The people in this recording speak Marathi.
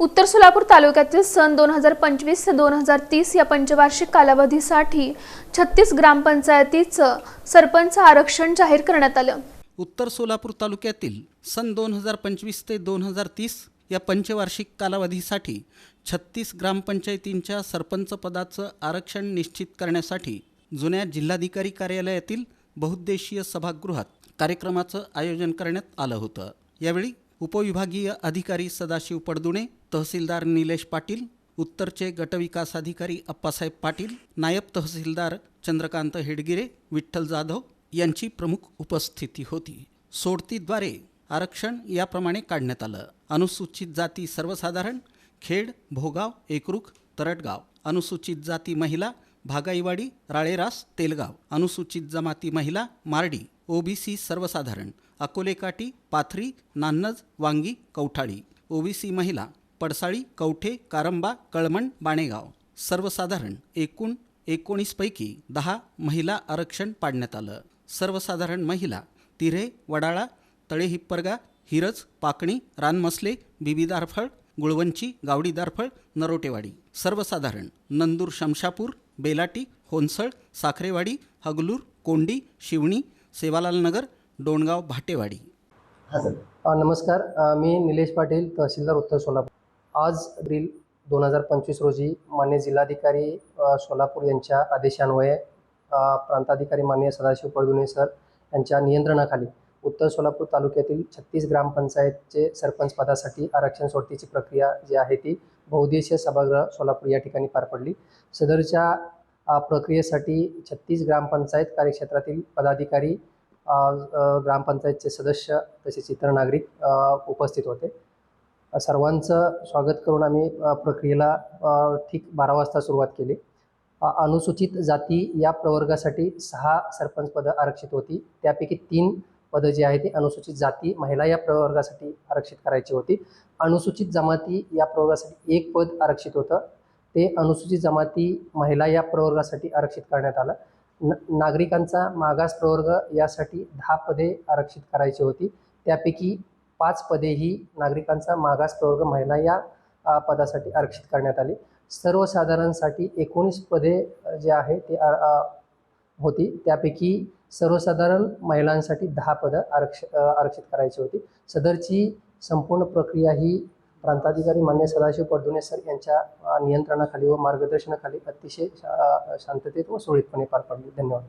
उत्तर सोलापूर तालुक्यातील सन दोन हजार पंचवीस ते दोन हजार तीस या पंचवार्षिक कालावधीसाठी छत्तीस ग्रामपंचायतीचं सरपंच आरक्षण जाहीर करण्यात आलं. उत्तर सोलापूर तालुक्यातील सन दोन हजार पंचवीस ते दोन हजार तीस या पंचवार्षिक कालावधीसाठी छत्तीस ग्रामपंचायतींच्या सरपंच पदाचं आरक्षण निश्चित करण्यासाठी जुन्या जिल्हाधिकारी कार्यालयातील बहुउद्देशीय सभागृहात कार्यक्रमाचं आयोजन करण्यात आलं होतं. यावेळी उपविभागीय अधिकारी सदाशिव पडदुणे तहसीलदार निलेश पाटील उत्तरचे गटविकास अधिकारी अप्पासाहेब पाटील नायब तहसीलदार चंद्रकांत हेडगिरे विठ्ठल जाधव यांची प्रमुख उपस्थिती होती. सोडतीद्वारे आरक्षण याप्रमाणे काढण्यात आलं. अनुसूचित जाती सर्वसाधारण खेड भोगाव एकरूख तरटगाव. अनुसूचित जाती महिला भागाईवाडी राळेरास तेलगाव. अनुसूचित जमाती महिला मार्डी ओबीसी सर्वसाधारण. अकोलेकाटी पाथरी नान्नज वांगी कौठाळी ओबीसी महिला पडसाळी कवठे कारंबा कळमण बाणेगाव. सर्वसाधारण एकूण एकोणीसपैकी दहा महिला आरक्षण पाडण्यात आलं. सर्वसाधारण महिला तिरे वडाळा तळेहिप्परगा हिरज पाकणी रानमसले बिबीदारफळ गुळवंची गावडीदारफळ नरोटेवाडी. सर्वसाधारण नंदूर शमशापूर बेलाटी होनसळ साखरेवाडी हगलूर कोंडी शिवणी सेवालाल नगर डोणगाव भाटेवाडी. हां सर. नमस्कार. मी निलेश पाटील तहसीलदार उत्तर सोलापूर. आज एप्रिल दोन हजार पंचवीस रोजी मान्य जिल्हाधिकारी सोलापूर यांच्या आदेशान्वये प्रांताधिकारी मान्य सदाशिव पळदुणे सर यांच्या नियंत्रणाखाली उत्तर सोलापूर तालुक्यातील छत्तीस ग्रामपंचायतचे सरपंच पदासाठी आरक्षण सोडतीची प्रक्रिया जी आहे ती बहुद्देशीय सभागृह सोलापूर या ठिकाणी पार पडली. सदरच्या प्रक्रियेसाठी छत्तीस ग्रामपंचायत कार्यक्षेत्रातील पदाधिकारी ग्रामपंचायतचे सदस्य तसेच इतर नागरिक उपस्थित होते. सर्वांचं स्वागत करून आम्ही प्रक्रियेला ठीक बारा वाजता सुरुवात केली. अनुसूचित जाती या प्रवर्गासाठी सहा सरपंच पदं आरक्षित होती. त्यापैकी तीन पदं जी आहे ती अनुसूचित जाती महिला या प्रवर्गासाठी आरक्षित करायची होती. अनुसूचित जमाती या प्रवर्गासाठी एक पद आरक्षित होतं. ते अनुसूचित जमाती महिला या प्रवर्गासाठी आरक्षित करण्यात आलं. न नागरिकांचा मागास प्रवर्ग यासाठी दहा पदे आरक्षित करायची होती. त्यापैकी पाच पदे ही नागरिकांचा मागास प्रवर्ग महिला या पदासाठी आरक्षित करण्यात आली. सर्वसाधारणसाठी एकोणीस पदे जे आहे ते होती. त्यापैकी सर्वसाधारण महिलांसाठी दहा पदं आरक्ष आरक्षित करायची होती. सदरची संपूर्ण प्रक्रिया ही प्रांताधिकारी मान्य सदाशिव पडदुने सर यांच्या नियंत्रणाखाली व मार्गदर्शनाखाली अतिशय शा- शांततेत व सुरळीतपणे पार पडली. धन्यवाद.